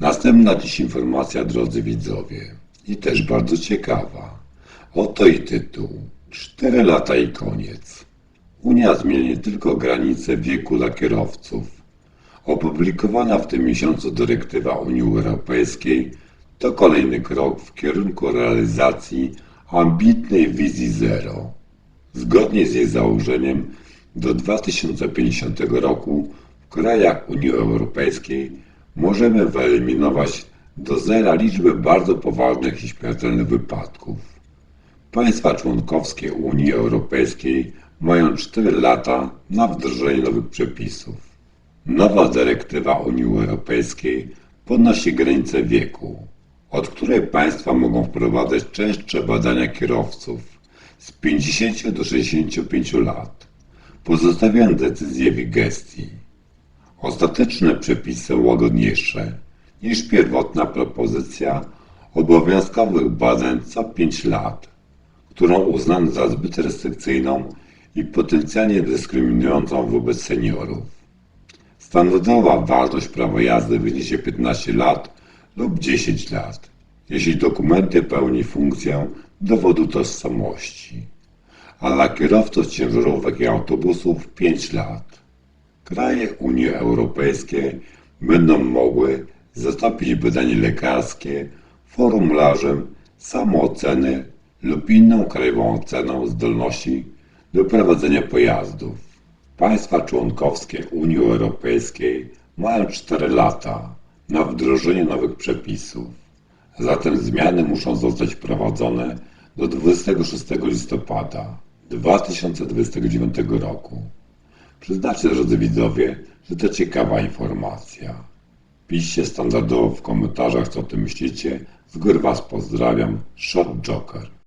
Następna dziś informacja, drodzy widzowie, i też bardzo ciekawa. Oto i tytuł. Cztery lata i koniec. Unia zmieni tylko granice wieku dla kierowców. Opublikowana w tym miesiącu dyrektywa Unii Europejskiej to kolejny krok w kierunku realizacji ambitnej wizji zero. Zgodnie z jej założeniem do 2050 roku w krajach Unii Europejskiej możemy wyeliminować do zera liczbę bardzo poważnych i śmiertelnych wypadków. Państwa członkowskie Unii Europejskiej mają 4 lata na wdrożenie nowych przepisów. Nowa dyrektywa Unii Europejskiej podnosi granicę wieku, od której państwa mogą wprowadzać częstsze badania kierowców z 50 do 65 lat, pozostawiając decyzję w ich gestii. Ostateczne przepisy łagodniejsze niż pierwotna propozycja obowiązkowych badań co 5 lat, którą uznano za zbyt restrykcyjną i potencjalnie dyskryminującą wobec seniorów. Standardowa wartość prawa jazdy wyniesie 15 lat lub 10 lat, jeśli dokumenty pełni funkcję dowodu tożsamości, a dla kierowców ciężarówek i autobusów 5 lat. Kraje Unii Europejskiej będą mogły zastąpić badanie lekarskie formularzem samooceny lub inną krajową oceną zdolności do prowadzenia pojazdów. Państwa członkowskie Unii Europejskiej mają 4 lata na wdrożenie nowych przepisów. Zatem zmiany muszą zostać wprowadzone do 26 listopada 2029 roku. Przyznacie, drodzy widzowie, że to ciekawa informacja. Piszcie standardowo w komentarzach, co o tym myślicie. Z góry Was pozdrawiam. Shot Joker.